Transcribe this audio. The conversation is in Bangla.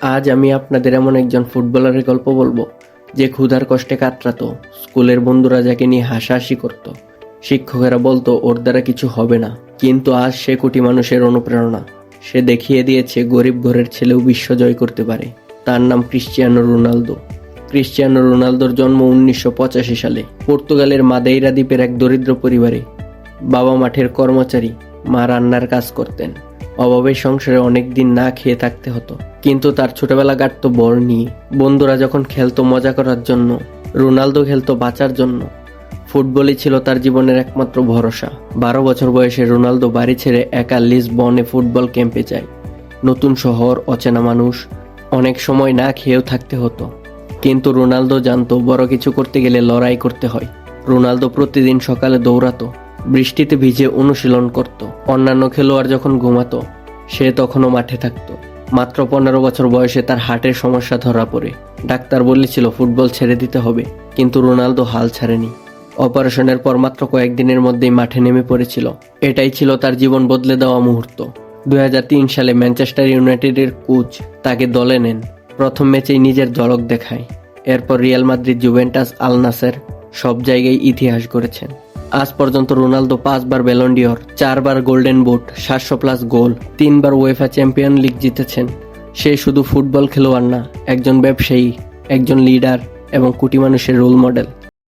আজ আমি আপনাদের এমন একজন ফুটবলারের গল্প বলব, যে ক্ষুধার কষ্টে কাতরাতো, স্কুলের বন্ধুরা যাকে নিয়ে হাসাহাসি করত। শিক্ষকেরা বলতো, ওর দ্বারা কিছু হবে না। কিন্তু আজ সে কোটি মানুষের অনুপ্রেরণা। সে দেখিয়ে দিয়েছে, গরিব ঘরের ছেলেও বিশ্ব জয় করতে পারে। তার নাম ক্রিশ্চিয়ানো রোনালদো। ক্রিশ্চিয়ানো রোনালদোর জন্ম উনিশশো পঁচাশি সালে পর্তুগালের মাদেইরা দ্বীপের এক দরিদ্র পরিবারে। বাবা মাঠের কর্মচারী, মা রান্নার কাজ করতেন। অভাবের সংসারে অনেক দিন না খেয়ে থাকতে হতো। কিন্তু তার ছোটবেলা কাটতো বল নিয়ে। বন্ধুরা যখন খেলতো মজা করার জন্য, রোনালদো খেলতো বাঁচার জন্য, ফুটবলই ছিল তার জীবনের একমাত্র ভরসা। বারো বছর বয়সে রোনালদো বাড়ি ছেড়ে একা লিসবনে ফুটবল ক্যাম্পে যায়। নতুন শহর, অচেনা মানুষ, অনেক সময় না খেয়েও থাকতে হতো। কিন্তু রোনালদো জানতো বড় কিছু করতে গেলে লড়াই করতে হয়। রোনালদো প্রতিদিন সকালে দৌড়াতো, বৃষ্টিতে ভিজে অনুশীলন করত, অন্যান্য খেলোয়াড় যখন ঘুমাতো সে তখনও মাঠে থাকতো। মাত্র পনেরো বছর বয়সে তার হার্টের সমস্যা ধরা পড়ে। ডাক্তার বলেছিল ফুটবল ছেড়ে দিতে হবে, কিন্তু রোনালদো হাল ছাড়েনি। অপারেশনের পর মাত্র কয়েকদিনের মধ্যেই মাঠে নেমে পড়েছিল। এটাই ছিল তার জীবন বদলে দেওয়া মুহূর্ত। দু হাজার তিন সালে ম্যানচেস্টার ইউনাইটেডের কোচ তাকে দলে নেন। প্রথম ম্যাচেই নিজের ঝলক দেখায়। এরপর রিয়াল মাদ্রিদ জুভেন্টাস আলনাসের সব জায়গায় ইতিহাস গড়েছেন। আজ পর্যন্ত রোনালদো পাঁচবার বেলন্ডিওর চারবার গোল্ডেন বুট সাতশো প্লাস গোল, তিনবার ওয়েফা চ্যাম্পিয়ন লিগ জিতেছেন। সে শুধু ফুটবল খেলোয়াড় না, একজন ব্যবসায়ী, একজন লিডার এবং কোটি মানুষের রোল মডেল